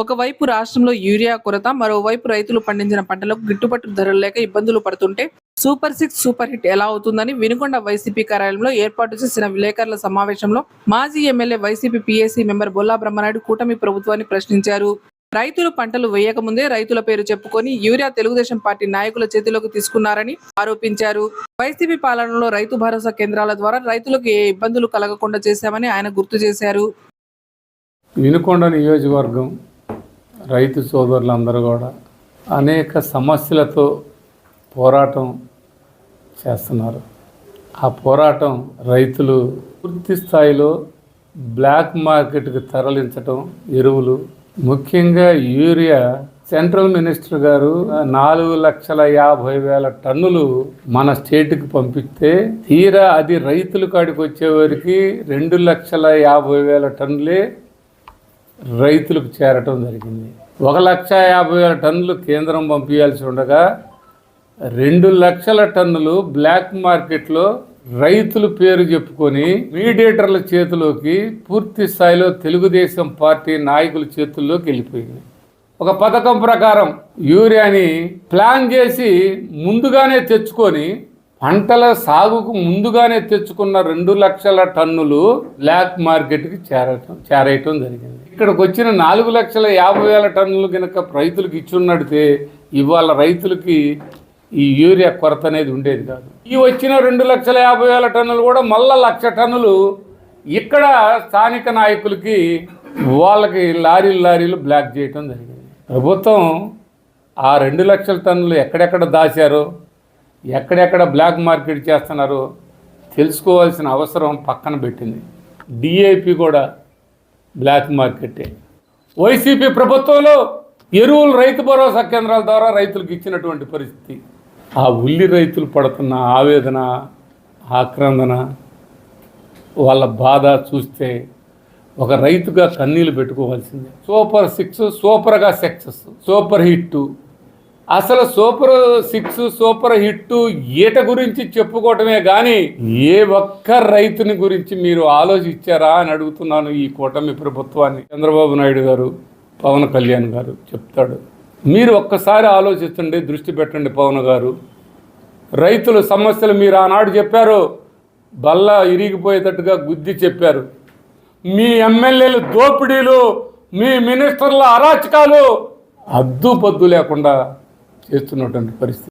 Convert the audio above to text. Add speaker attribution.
Speaker 1: ఒకవైపు రాష్ట్రంలో యూరియా కొరత మరోవైపు రైతులు పండించిన పంటలకు గిట్టుబాటు ధరలు లేక ఇబ్బందులు పడుతుంటే సూపర్ సిక్స్ సూపర్ హిట్ ఎలా అవుతుందని వినుకొండ వైసీపీ కార్యాలయంలో ఏర్పాటు చేసిన విలేకరుల సమావేశంలో మాజీ MLA YCP PAC member Bolla Brahmanaidu కూటమి ప్రభుత్వాన్ని ప్రశ్నించారు. రైతులు పంటలు వేయకముందే రైతుల పేరు చెప్పుకొని యూరియా తెలుగుదేశం పార్టీ నాయకుల చేతిలోకి తీసుకున్నారని ఆరోపించారు. వైసీపీ పాలనలో రైతు భరోసా కేంద్రాల ద్వారా రైతులకు ఏ ఇబ్బందులు కలగకుండా చేశామని ఆయన గుర్తు చేశారు.
Speaker 2: వినుకొండ నియోజకవర్గం రైతు సోదరులందరూ కూడా అనేక సమస్యలతో పోరాటం చేస్తున్నారు. ఆ పోరాటం రైతులు పూర్తి స్థాయిలో బ్లాక్ మార్కెట్కి తరలించటం ఎరువులు ముఖ్యంగా యూరియా. సెంట్రల్ మినిస్టర్ గారు నాలుగు లక్షల యాభై వేల టన్నులు మన స్టేట్కి పంపిస్తే తీరా అది రైతుల కాడికి వచ్చేవారికి రెండు లక్షల యాభై వేల టన్నులే రైతులకు చేరటం జరిగింది. ఒక లక్ష యాభై వేల టన్నులు కేంద్రం పంపించాల్సి ఉండగా రెండు లక్షల టన్నులు బ్లాక్ మార్కెట్లో రైతుల పేరు చెప్పుకొని మీడియేటర్ల చేతిలోకి పూర్తి స్థాయిలో తెలుగుదేశం పార్టీ నాయకుల చేతుల్లోకి వెళ్ళిపోయింది. ఒక పథకం ప్రకారం యూరియాని ప్లాన్ చేసి ముందుగానే తెచ్చుకొని పంటల సాగుకు ముందుగానే తెచ్చుకున్న రెండు లక్షల టన్నులు బ్లాక్ మార్కెట్కి చేరటం చేరేయటం జరిగింది. ఇక్కడికి వచ్చిన నాలుగు లక్షల యాభై వేల టన్నులు కనుక రైతులకు ఇచ్చున్నడితే ఇవాళ రైతులకి ఈ యూరియా కొరత అనేది ఉండేది కాదు. ఈ వచ్చిన రెండు లక్షల యాభై వేల టన్నులు కూడా మళ్ళా లక్ష టన్నులు ఇక్కడ స్థానిక నాయకులకి వాళ్ళకి లారీలు లారీలు బ్లాక్ చేయటం జరిగింది. ప్రభుత్వం ఆ రెండు లక్షల టన్నులు ఎక్కడెక్కడ దాచారో ఎక్కడెక్కడ బ్లాక్ మార్కెట్ చేస్తున్నారో తెలుసుకోవాల్సిన అవసరం పక్కన పెట్టింది. డిఐపి కూడా బ్లాక్ మార్కెటే. వైసీపీ ప్రభుత్వంలో ఎరువులు రైతు భరోసా కేంద్రాల ద్వారా రైతులకు ఇచ్చినటువంటి పరిస్థితి. ఆ ఉల్లి రైతులు పడుతున్న ఆవేదన ఆక్రందన వాళ్ళ బాధ చూస్తే ఒక రైతుగా కన్నీళ్ళు పెట్టుకోవాల్సిందే. సూపర్ సిక్స్ సూపర్గా సక్సెస్ సూపర్ హిట్. అసలు సూపర్ సిక్స్ సూపర్ హిట్ ఈట గురించి చెప్పుకోవటమే కానీ ఏ ఒక్క రైతుని గురించి మీరు ఆలోచించారా అని అడుగుతున్నాను ఈ కూటమి ప్రభుత్వాన్ని. చంద్రబాబు నాయుడు గారు పవన్ కళ్యాణ్ గారు చెప్తాడు. మీరు ఒక్కసారి ఆలోచించండి దృష్టి పెట్టండి పవన్ గారు. రైతుల సమస్యలు మీరు ఆనాడు చెప్పారు బల్ల ఇరిగిపోయేటట్టుగా గుద్ది చెప్పారు. మీ ఎమ్మెల్యేలు దోపిడీలు మీ మినిస్టర్ల అరాచకాలు అద్దు పద్దు లేకుండా చేస్తున్నటువంటి పరిస్థితి.